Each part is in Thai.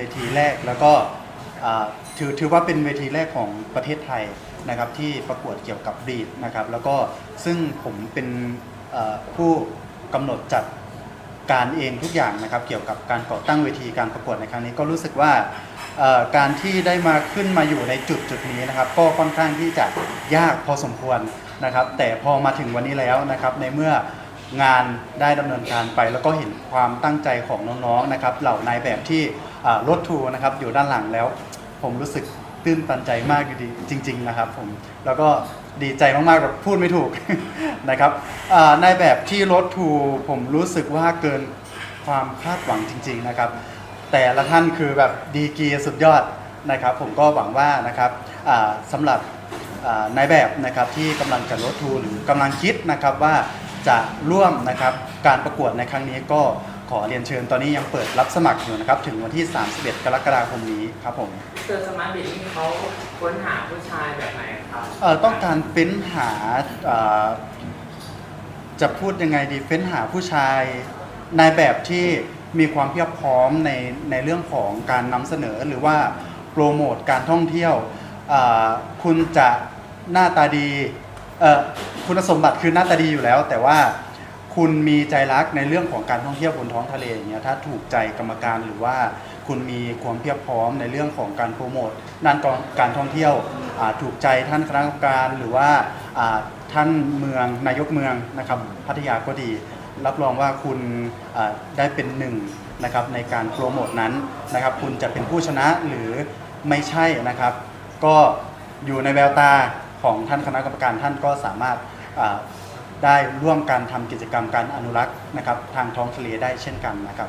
วทีแรกแล้วก็ถือถือว่าเป็นเวทีแรกของประเทศไทยนะครับที่ประกวดเกี่ยวกับบีดนะครับแล้วก็ซึ่งผมเป็นผู้กำหนดจัดการเองทุกอย่างนะครับเกี่ยวกับการก่อตั้งเวทีการประกวดในครั้งนี้ก็รู้สึกว่าการที่ได้มาขึ้นมาอยู่ในจุดจุดนี้นะครับ ก็ค่อนข้างที่จะยากพอสมควรนะครับ แต่พอมาถึงวันนี้แล้วนะครับ ในเมื่องานได้ดำเนินการไป แล้วก็เห็นความตั้งใจของน้องๆนะครับ เหล่านายแบบที่ รถทูนะครับอยู่ด้านหลังแล้ว ผมรู้สึกตื้นตันใจมากอยู่ดีจริง ๆ นะครับผมแล้วก็ดีใจมากๆแบบพูดไม่ถูกนะครับอ่านายแบบที่รถทูผมรู้สึกว่าเกินความคาดหวังจริง ๆนะครับ แต่ละท่านคือแบบดีกรีสุดยอดนะครับ ผมก็หวังว่านะครับสำหรับนายแบบนะครับที่กำลังจะลดทูหรือกำลังคิดนะครับว่าจะร่วมนะครับการประกวดในครั้งนี้ก็ ขอเรียนเชิญตอนนี้ยังเปิดรับสมัครอยู่นะครับ ถึงวันที่ 31 กรกฎาคมนี้ครับผมเจอสมาร์ทบิดนี่เขาค้นหาผู้ชายแบบไหนครับเอ่อต้องการเฟ้นหาเอ่อจะพูดยังไงดีเฟ้นหาผู้ชายในแบบที่มีความเพียบพร้อมในในเรื่องของการนำเสนอหรือว่าโปรโมทการท่องเที่ยวเอ่อคุณจะหน้าตาดีเอ่อคุณสมบัติคือหน้าตาดีอยู่แล้ว แต่ว่า คุณมีใจรักในเรื่องของการท่องเที่ยวบนท้องทะเลอย่างเงี้ยถ้าถูกใจกรรมการหรือว่าคุณมีความเพียบพร้อมในเรื่องของการโปรโมทด้านการท่องเที่ยวถูกใจท่านคณะกรรมการหรือว่าท่านเมืองนายกเมืองนะครับพัทยาก็ดี รับรองว่าคุณได้เป็นหนึ่งนะครับในการโปรโมทนั้นนะครับ คุณจะเป็นผู้ชนะหรือไม่ใช่นะครับ ก็อยู่ในแววตาของท่านคณะกรรมการท่านก็สามารถ ได้ร่วมกันทำกิจกรรมการอนุรักษ์นะครับ ทางท้องทะเลได้เช่นกันนะครับ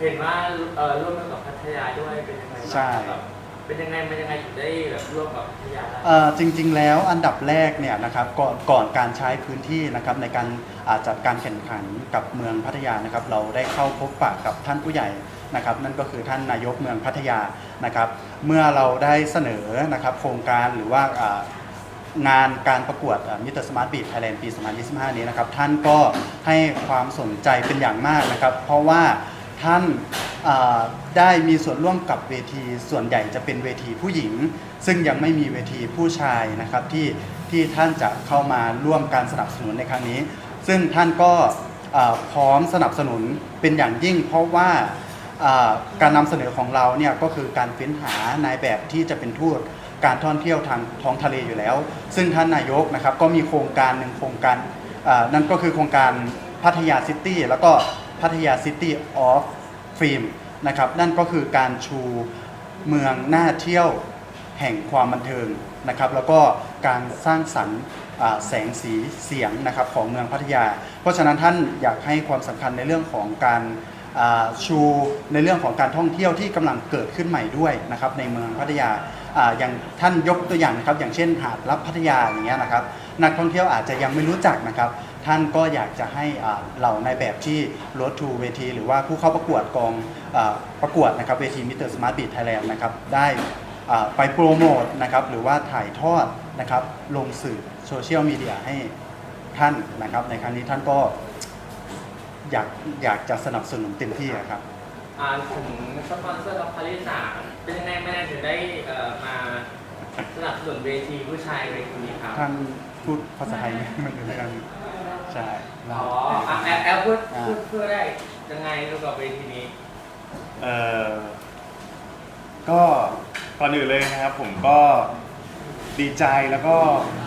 เห็นว่าเอ่อร่วมกับพัทยาด้วยเป็นยังไงบ้างใช่แบบเป็นยังไงมันยังไงถึงได้แบบร่วมกับพัทยาได้เอ่อจริง ๆ แล้วอันดับแรกเนี่ยนะครับก่อนก่อนการใช้พื้นที่นะครับในการอ่าจัดการแข่งขันกับเมืองพัทยานะครับ เราได้เข้าพบปะกับท่านผู้ใหญ่นะครับ นั่นก็คือท่านนายกเมืองพัทยานะครับ เมื่อเราได้เสนอนะครับโครงการหรือว่าอ่า งานการประกวดมิเตอร์สมาร์ทบีทไทยแลนด์ปี 2025 นี้นะครับ ท่านก็ให้ความสนใจเป็นอย่างมากนะครับ เพราะว่าท่านได้มีส่วนร่วมกับเวทีส่วนใหญ่จะเป็นเวทีผู้หญิง ซึ่งยังไม่มีเวทีผู้ชายนะครับที่ที่ท่านจะเข้ามาร่วมการสนับสนุนในครั้งนี้ ซึ่งท่านก็พร้อมสนับสนุนเป็นอย่างยิ่ง เพราะว่าอ่าการนำเสนอของเราเนี่ยก็คือการเฟ้นหานายแบบที่จะเป็นทูต การท่องเที่ยวทางท้องทะเลอยู่แล้ว ซึ่งท่านนายกนะครับก็มีโครงการหนึ่งโครงการนั่นก็คือโครงการพัทยาซิตี้แล้วก็พัทยาซิตี้ออฟฟิล์มนะครับนั่นก็คือการชูเมืองน่าเที่ยวแห่งความบันเทิงนะครับแล้วก็การสร้างสรรค์แสงสีเสียงนะครับของเมืองพัทยา เพราะฉะนั้นท่านอยากให้ความสำคัญในเรื่องของการชูในเรื่องของการท่องเที่ยวที่กำลังเกิดขึ้นใหม่ด้วยนะครับในเมืองพัทยา อย่างท่านยกตัวอย่างนะครับ อย่างเช่นหาดรับพัทยาอย่างเงี้ยนะครับ นักท่องเที่ยวอาจจะยังไม่รู้จักนะครับ ท่านก็อยากจะให้เหล่าในแบบที่รถทูเวที หรือว่าผู้เข้าประกวดกองอประกวดนะครับเวทีมิเตอร์สมาร์ทบีทไทยแลนด์นะครับได้ไปโปรโมทนะครับหรือว่าถ่ายทอดนะครับลงสื่อโซเชียลมีเดียให้ท่านนะครับ ในครั้งนี้ท่านก็อยากอยากจะสนับสนุนเต็มที่ครับอ่าถึงสปอนเซอร์กับพาริสา เป็นยังไงไม่ได้ถึงได้เอ่อมาสนับสนุนเวทีผู้ชายเวทีนี้ครับท่านพูดภาษาไทยไม่ไม่รู้เรื่องใช่อ๋ออะแอลแอลพูดอ่าพูดเพื่อได้ยังไงเกี่ยวกับเวทีนี้ เอ่อก็ก่อนอื่นเลยนะครับผมก็ดีใจแล้วก็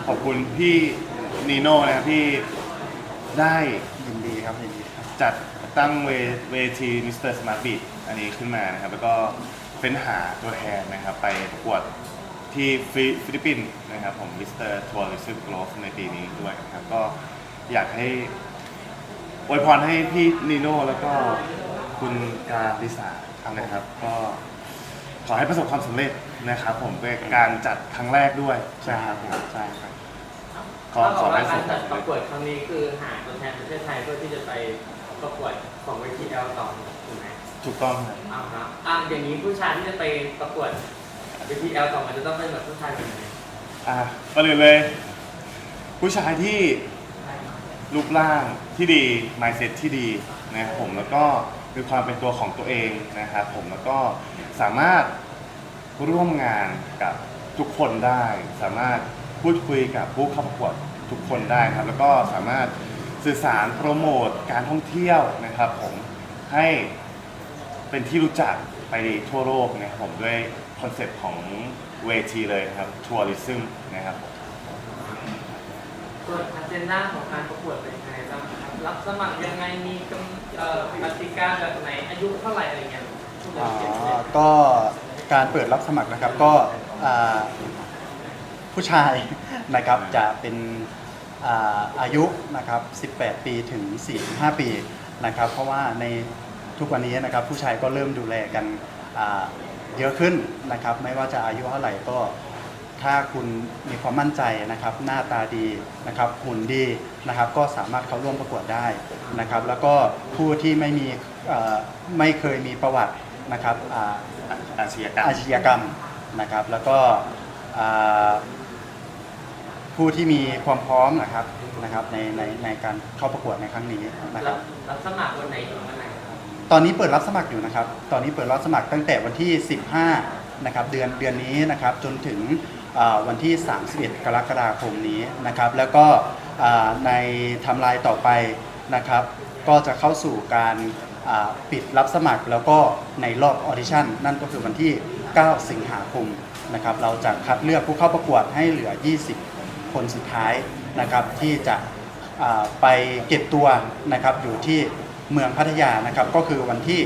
ขอบคุณพี่นีโน่นะครับที่ได้ยินดีครับยินดีครับ จัดตั้งเวเวทีมิสเตอร์สมาร์ทบีอันนี้ขึ้นมานะครับ แล้วก็ เฟ้นหาตัวแทนนะครับไปประกวดที่ฟิฟิลิปปินส์นะครับผมมิสเตอร์ทัวริซึมโกลฟในปีนี้ด้วยนะครับก็อยากให้อวยพรให้พี่นีโน่แล้วก็คุณกาลิสานะครับก็ขอให้ประสบความสำเร็จนะครับผมเป็นการจัดครั้งแรกด้วยใช่ครับผมใช่ครับ ขอขอให้ว่าประสการบควาดมสำเร็จกวดครั้งนี้คือหาตัวแทนประเทศไทยเพื่อที่จะไปประกวดของเวทีแอลต่อถูกไหม ถูกต้องครับอ่าฮะอ่าอย่างนี้ผู้ชายที่จะไปประกวดเวทีแอลต่อมันจะต้องเป็นแบบผู้ชายแบบไหนอะก่อนอื่นเลย ผู้ชายที่รูปร่างที่ดี mindset ที่ดีนะครับผมแล้วก็มีความเป็นตัวของตัวเองนะครับผมแล้วก็สามารถร่วมงานกับทุกคนได้ สามารถพูดคุยกับผู้เข้าประกวดทุกคนได้ครับ แล้วก็สามารถสื่อสารโปรโมทการท่องเที่ยวนะครับ ผมให้ เป็นที่รู้จักไปทั่วโลกนะครับผมด้วยคอนเซปต์ของเวทีเลยนะครับทัวริซึมนะครับผมส่วนอันเจนด้าของการประกวดเป็นยังไงบ้างครับ รับสมัครยังไง มีกำเอ่อกติกาแบบไหน อายุเท่าไหร่อะไรเงี้ยอ๋อก็การเปิดรับสมัครนะครับก็อ่าผู้ชายนะครับจะเป็นอาอายุนะครับ 18 ปีถึง 45 ปีนะครับ เพราะว่าใน ทุกวันนี้นะครับผู้ชายก็เริ่มดูแลกันอ่าเยอะขึ้นนะครับ ไม่ว่าจะอายุเท่าไหร่ก็ ถ้าคุณมีความมั่นใจนะครับ หน้าตาดีนะครับหุ่นดีนะครับ ก็สามารถเข้าร่วมประกวดได้นะครับ แล้วก็ผู้ที่ไม่มีเอ่อไม่เคยมีประวัตินะครับอ่าอาชญากรรมอาชญากรรมนะครับ แล้วก็อ่าผู้ที่มีความพร้อมนะครับนะครับในในในการเข้าประกวดในครั้งนี้นะครัรับบรับสมัครวันไหนถึงวันไหนครับ ตอนนี้เปิดรับสมัครอยู่นะครับ ตอนนี้เปิดรับสมัครตั้งแต่วันที่ 15 นะครับ เดือนเดือนนี้นะครับ จนถึงวันที่ 31 กรกฎาคมนี้นะครับ แล้วก็ในทำลายต่อไปนะครับ ก็จะเข้าสู่การปิดรับสมัคร แล้วก็ในรอบออดิชั่นนั่นก็คือวันที่ 9 สิงหาคมนะครับ เราจะคัดเลือกผู้เข้าประกวดให้เหลือ 20 คนสุดท้ายนะครับ ที่จะไปเก็บตัวนะครับอยู่ที่ เมืองพัทยานะครับก็คือวันที่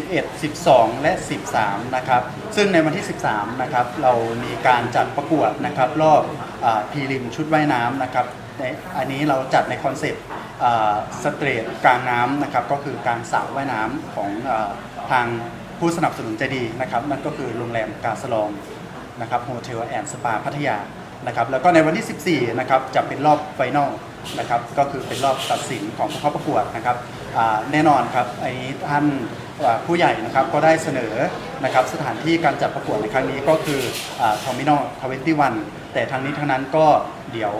11 12 และ 13 นะครับ ซึ่งในวันที่ 13 นะครับเรามีการจัดประกวดนะครับรอบพรีริมชุดว่ายน้ำนะครับในอันนี้เราจัดในคอนเซปต์สเตรทกลางน้ำนะครับก็คือการสระว่ายน้ำของอทางผู้สนับสนุนใจดีนะครับนั่นก็คือโรงแรมกาสลองนะครับโฮเทลแอนด์สปาพัทยานะครับแล้วก็ในวันที่ 14 นะครับจะเป็นรอบไฟนอล นะครับก็คือเป็นรอบตัดสินของผู้เข้าประกวดนะครับอ่าแน่นอนครับไอ้นี้ท่านอ่าผู้ใหญ่นะครับก็ได้เสนอนะครับสถานที่การจัดประกวดในครั้งนี้ก็คือทอมินอลทเวนตี้วันแต่ทางนี้ทางนั้นก็เดี๋ยว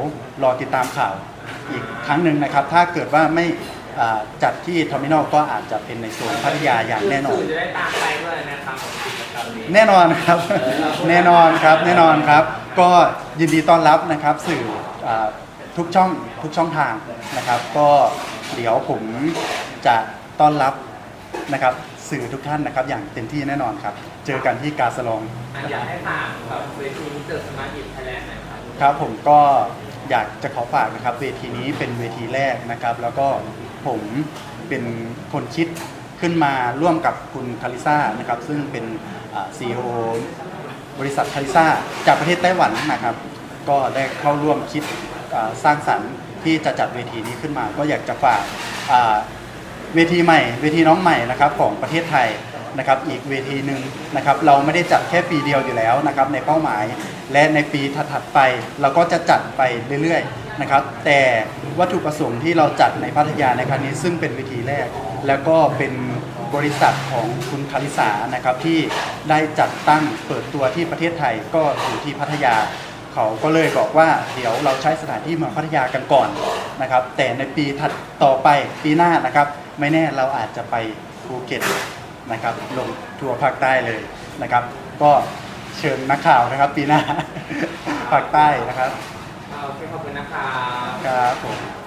รอติดตามข่าวอีกครั้งหนึ่งนะครับ ถ้าเกิดว่าไม่อ่าจัดที่ทอมินอลก็อาจจะเป็นในโซนพัทยาอย่างแน่นอนสื่อจะได้ตามไปด้วยนะครับของกิจกรรมนี้แน่นอนครับ แน่นอนครับ แน่นอนครับ ก็ยินดีต้อนรับนะครับสื่ออา ทุกช่องทุกช่องทางนะครับ ก็เดี๋ยวผมจะต้อนรับนะครับสื่อทุกท่านนะครับ อย่างเต็มที่แน่นอนครับ เจอกันที่กาสลองอะอยากให้ฝากแบบเวทีมิสเตอร์สมาร์ทอินไทยแลนด์หน่อยครับ ครับผมก็อยากจะขอฝากนะครับ เวทีนี้เป็นเวทีแรกนะครับ แล้วก็ผมเป็นคนคิดขึ้นมาร่วมกับคุณคาริซ่านะครับ ซึ่งเป็นซีอีโอบริษัทคาริซ่าจากประเทศไต้หวันนะครับ ก็ได้เข้าร่วมคิดอ่า สร้างสรรค์ที่จะจัดเวทีนี้ขึ้นมา ก็อยากจะฝากเวทีใหม่ เวทีน้องใหม่นะครับของประเทศไทยนะครับอีกเวทีหนึ่งนะครับเราไม่ได้จัดแค่ปีเดียวอยู่แล้วนะครับในเป้าหมาย และในปีถัดๆไป เราก็จะจัดไปเรื่อยๆนะครับแต่วัตถุประสงค์ที่เราจัดในพัทยาในครั้งนี้ซึ่งเป็นเวทีแรก แล้วก็เป็นบริษัทของคุณคาริสานะครับที่ได้จัดตั้งเปิดตัวที่ประเทศไทยก็อยู่ที่พัทยา เขาก็เลยบอกว่าเดี๋ยวเราใช้สถานที่เมืองพัทยากันก่อนนะครับ แต่ในปีถัดต่อไปปีหน้านะครับ ไม่แน่เราอาจจะไปภูเก็ตนะครับ ลงทัวร์ภาคใต้เลยนะครับ ก็เชิญนักข่าวนะครับ ปีหน้าภาคใต้นะครับเอาโอเคขอบคุณนะครับครับผม